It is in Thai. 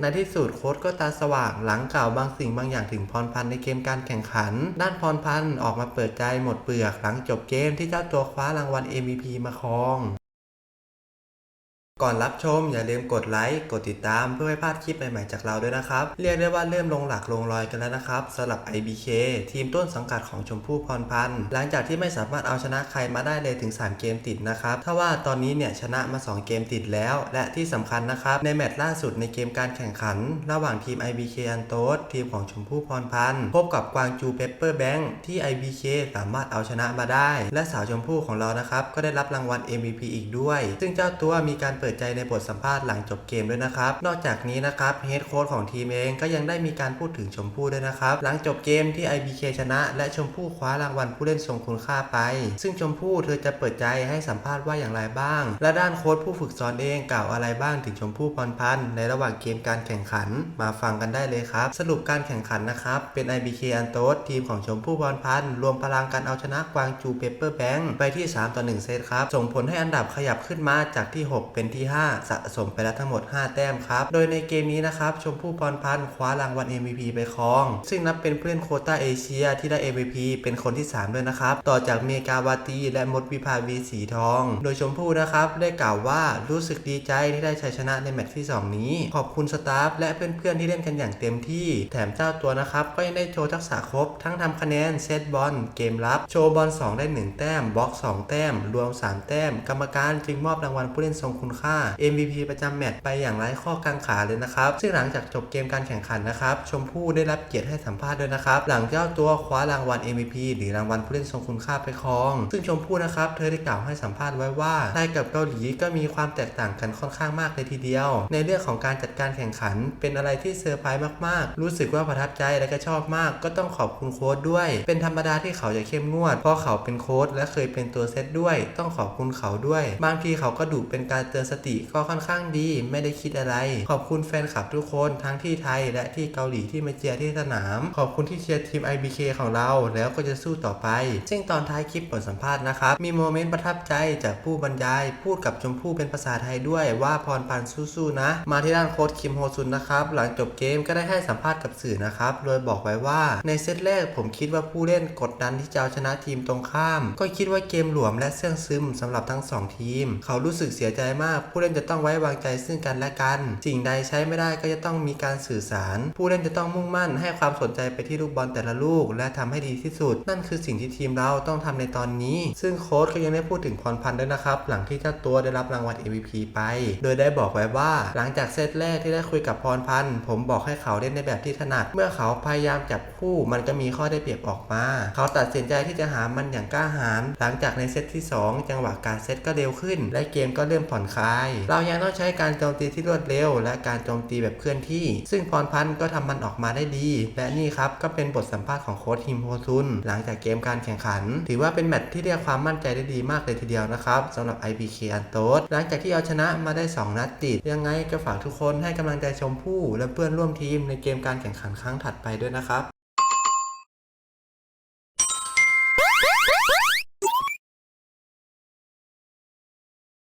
ในที่สุดโค้ดก็ตาสว่างหลังกล่าวบางสิ่งบางอย่างถึงพรพันธ์ในเกมการแข่งขัน ด้านพรพันธ์ออกมาเปิดใจหมดเปลือกหลังจบเกมที่เจ้าตัวคว้ารางวัล MVP มาครอง ก่อนรับชมอย่าลืมกดไลค์กดติดตามเพื่อไม่พลาดคลิปใหม่ๆจากเราด้วยนะครับ เรียกได้ว่าเริ่มลงหลักลงรอยกันแล้วนะครับสำหรับ IBK ทีมต้นสังกัดของชมพู่พรพันธ์หลังจากที่ไม่สามารถเอาชนะใครมาได้เลยถึง 3 เกมติดนะครับถ้าว่าตอนนี้เนี่ยชนะมา 2 เกมติดแล้ว และที่สำคัญนะครับในแมตช์ล่าสุดในเกมการแข่งขัน ระหว่างทีม IBK อันโตสทีมของชมพู่พรพันธ์พบกับกวางจูเปปเปอร์แบงค์ที่ IBK สามารถเอาชนะมาได้ และสาวชมพู่ของเรานะครับก็ได้รับรางวัล MVP อีกด้วย ซึ่งเจ้าตัวมีการเปิดิดใจในบทสัมภาษณ์หลังจบเกมด้วยนะครับ นอกจากนี้นะครับเฮดโค้ชของทีมเองก็ยังได้มีการพูดถึงชมพู่ด้วยนะครับ หลังจบเกมที่ IBK ชนะ และชมพู่คว้ารางวัลผู้เล่นทรงคุณค่าไป ซึ่งชมพู่เธอจะเปิดใจให้สัมภาษณ์ว่าอย่างไรบ้าง และด้านโค้ชผู้ฝึกสอนเองกล่าวอะไรบ้างถึงชมพู่พรพันธ์ในระหว่างเกมการแข่งขันมาฟังกันได้เลยครับ สรุปการแข่งขันนะครับเป็น IBK อันโตสทีมของชมพู่พรพันธ์รวมพลังกันเอาชนะกวางจูเปเปอร์แบงค์ไปที่3ต่อ1เซตครับส่งผลให้อันดับขยับขึ้นมาจากที่ 6 เป็นที่5 สะสมไปแล้วทั้งหมด 5 แต้มครับ โดยในเกมนี้นะครับชมพู่พรพันธ์คว้ารางวัล MVP ไปครอง ซึ่งนับเป็นผู้เล่นโคต้าเอเชียที่ได้ MVP เป็นคนที่ 3 ด้วยนะครับ ต่อจากเมกาวาตีและมดวิภาวีสีทอง โดยชมพู่นะครับได้กล่าวว่ารู้สึกดีใจที่ได้ชัยชนะในแมตช์ที่ 2 นี้ ขอบคุณสตาฟและเพื่อนๆที่เล่นกันอย่างเต็มที่ แถมเจ้าตัวนะครับก็ยังได้โชว์ทักษะครบ ทั้งทำคะแนนเซตบอลเกมรับ โชว์บอล2ได้ 1 แต้มบล็อก 2 แต้ม รวม 3 แต้ม กรรมการจึงมอบรางวัลผู้เล่นทรงคุณค่าา MVP ประจำแมตช์ไปอย่างไร้ข้อกังขาเลยนะครับ ซึ่งหลังจากจบเกมการแข่งขันนะครับ ชมพู่ได้รับเกียรติให้สัมภาษณ์ด้วยนะครับ หลังเจ้าตัวคว้ารางวัล MVP หรือรางวัลผู้เล่นทรงคุณค่าไปครอง ซึ่งชมพู่นะครับ เธอได้กล่าวให้สัมภาษณ์ไว้ว่าไทยกับเกาหลีก็มีความแตกต่างกันค่อนข้างมากเลยทีเดียว ในเรื่องของการจัดการแข่งขัน เป็นอะไรที่เซอร์ไพรส์มากๆ รู้สึกว่าประทับใจและก็ชอบมาก ก็ต้องขอบคุณโค้ชด้วย เป็นธรรมดาที่เขาจะเข้มงวด เพราะเขาเป็นโค้ชและเคยเป็นตัวเซตด้วย ต้องขอบคุณเขาด้วย บางทีเขาก็ดุเป็นการเตือนสติก็ค่อนข้างดี ไม่ได้คิดอะไร ขอบคุณแฟนคลับทุกคนทั้งที่ไทยและที่เกาหลีที่มาเชียร์ที่สนาม ขอบคุณที่เชียร์ทีม IBK ของเราแล้วก็จะสู้ต่อไป ซึ่งตอนท้ายคลิปบทสัมภาษณ์นะครับ มีโมเมนต์ประทับใจจากผู้บรรยาย พูดกับชมพู่เป็นภาษาไทยด้วยว่าพรพันธ์สู้ๆนะ มาที่ด้านโค้ชคิมโฮซุนนะครับ หลังจบเกมก็ได้ให้สัมภาษณ์กับสื่อนะครับ โดยบอกไว้ว่าในเซตแรกผมคิดว่าผู้เล่นกดดันที่จะเอาชนะทีมตรงข้าม ก็คิดว่าเกมหลวมและเสื่องซึมสำหรับทั้งสองทีม เขารู้สึกเสียใจมากผู้เล่นจะต้องไว้วางใจซึ่งกันและกัน สิ่งใดใช้ไม่ได้ก็จะต้องมีการสื่อสาร ผู้เล่นจะต้องมุ่งมั่นให้ความสนใจไปที่ลูกบอลแต่ละลูก และทำให้ดีที่สุด นั่นคือสิ่งที่ทีมเราต้องทำในตอนนี้ ซึ่งโค้ชก็ยังได้พูดถึงพรพันธ์ด้วยนะครับ หลังที่เจ้าตัวได้รับรางวัล MVP ไป โดยได้บอกไว้ว่า หลังจากเซตแรกที่ได้คุยกับพรพันธ์ผมบอกให้เขาเล่นในแบบที่ถนัด เมื่อเขาพยายามจับคู่ มันก็มีข้อได้เปรียบออกมา เขาตัดสินใจที่จะหามันอย่างกล้าหาญหลังจากในเซตที่ 2 จังหวะการเซตก็เร็วขึ้น และเกมก็เริ่มผ่อนคลายเรายังต้องใช้การโจมตีที่รวดเร็ว และการโจมตีแบบเคลื่อนที่ ซึ่งพรพันธ์ก็ทำมันออกมาได้ดี และนี่ครับก็เป็นบทสัมภาษณ์ของโค้ชฮิมโฮซุน หลังจากเกมการแข่งขัน ถือว่าเป็นแมตช์ที่เรียกความมั่นใจได้ดีมากเลยทีเดียวนะครับสำหรับ IBK อันโตสหลังจากที่เอาชนะมาได้ 2 นัดติด ยังไงก็ฝากทุกคนให้กำลังใจชมพู่และเพื่อนร่วมทีมในเกมการแข่งขันครั้งถัดไปด้วยนะครับ